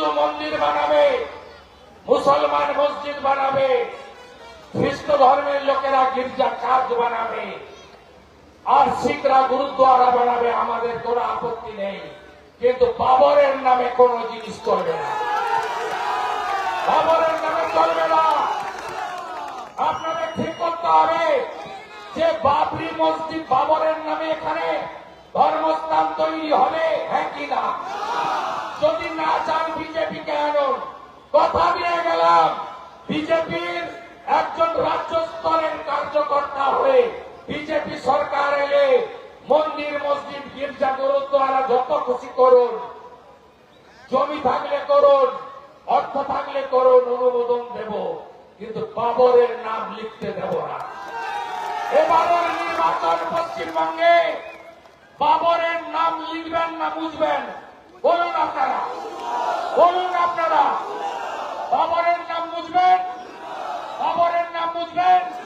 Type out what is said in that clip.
হিন্দু মন্দির বানাবে, মুসলমান মসজিদ বানাবে, খ্রিস্ট ধর্মের লোকেরা গির্জা চার্চ বানাবে, আর শিখরা গুরুদ্বারা বানাবে, আমাদের কোনো আপত্তি নেই। কিন্তু বাবরের নামে কোন জিনিস চলবে না। বাবরের নামে চলবে না। আপনাদের ঠিক করতে হবে যে বাবরি মসজিদ বাবরের নামে এখানে ধর্মস্থান তৈরি হবে হ্যাঁ কি বিজেপির একজন রাজ্য স্তরের কার্যকর্তা হয়ে বিজেপি সরকার এলে মন্দির, মসজিদ, গির্জা, গুরুদ্বারা যত খুশি করুন, জমি থাকলে করুন, অর্থ থাকলে করুন, অনুমোদন দেব, কিন্তু বাবরের নাম লিখতে দেব না। এবারের নির্বাচন পশ্চিমবঙ্গে বাবরের নাম লিখবেন না বুঝবেন? বলুন আপনারা। বলুন আপনারা। বাবরের নাম